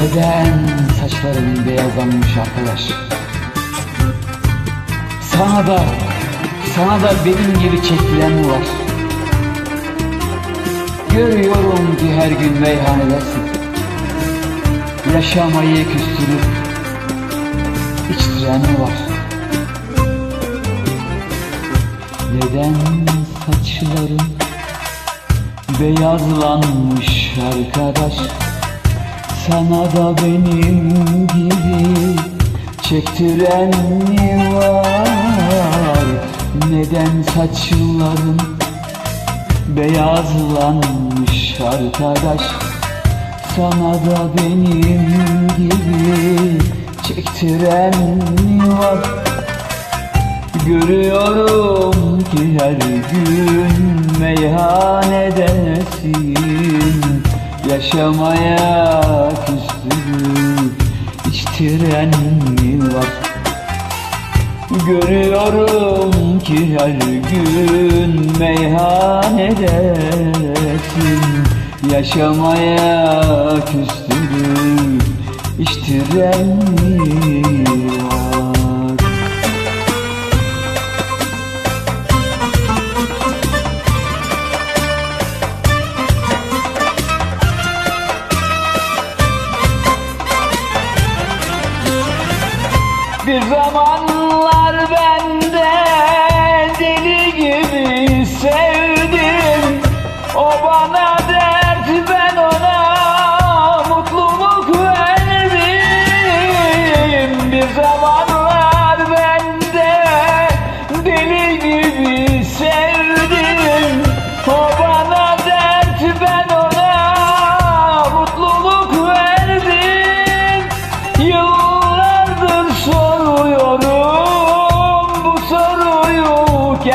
Neden saçların beyazlanmış arkadaş? Sana da, sana da benim gibi çekilen var? Görüyorum ki her gün meyhanedesin. Yaşamayı küstürüp içtiren var? Neden saçların beyazlanmış arkadaş? Sana da benim gibi çektiren mi var? Neden saçların beyazlanmış arkadaş? Sana da benim gibi çektiren mi var? Görüyorum ki her gün meyhanedesin Yaşamaya küstürüp içtiren mi var? Görüyorum ki her gün meyhanedesin Yaşamaya küstürüp içtiren mi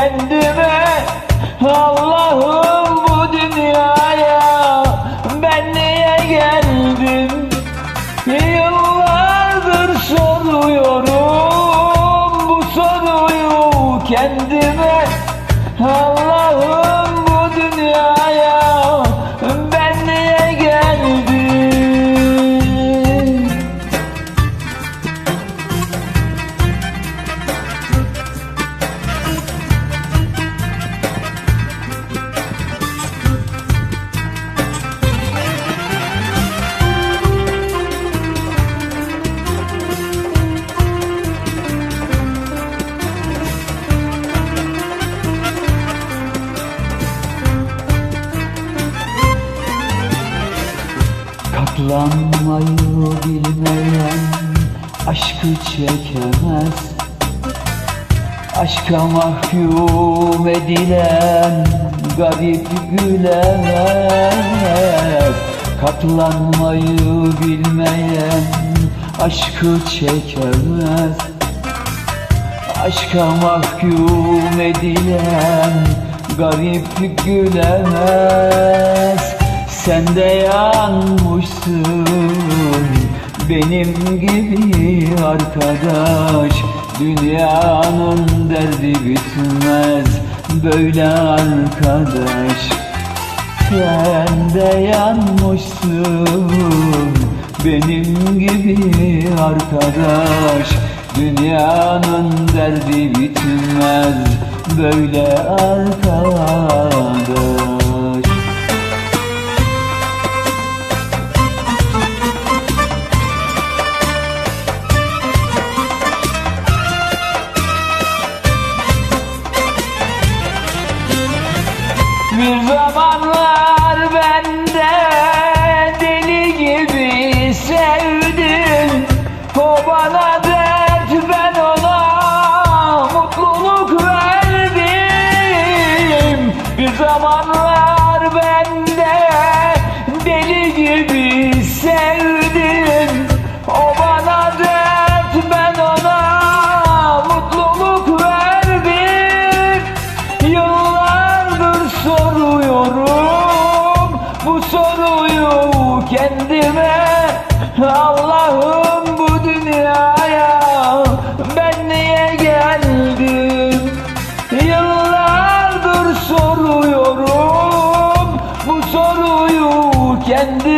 kendime Allah'ım Katlanmayı bilmeyen aşkı çekemez. Aşka mahkum edilen garip gülemez. Katlanmayı bilmeyen aşkı çekemez. Aşka mahkum edilen garip gülemez Sen de yanmışsın benim gibi arkadaş. Dünyanın derdi bitmez böyle arkadaş. Sen de yanmışsın benim gibi arkadaş. Dünyanın derdi bitmez böyle arkadaş zamanlar ben de deli gibi sevdim. O bana dert ben ona mutluluk verdim. Yıllardır soruyorum bu soruyu kendime. Allah'ım soruyorum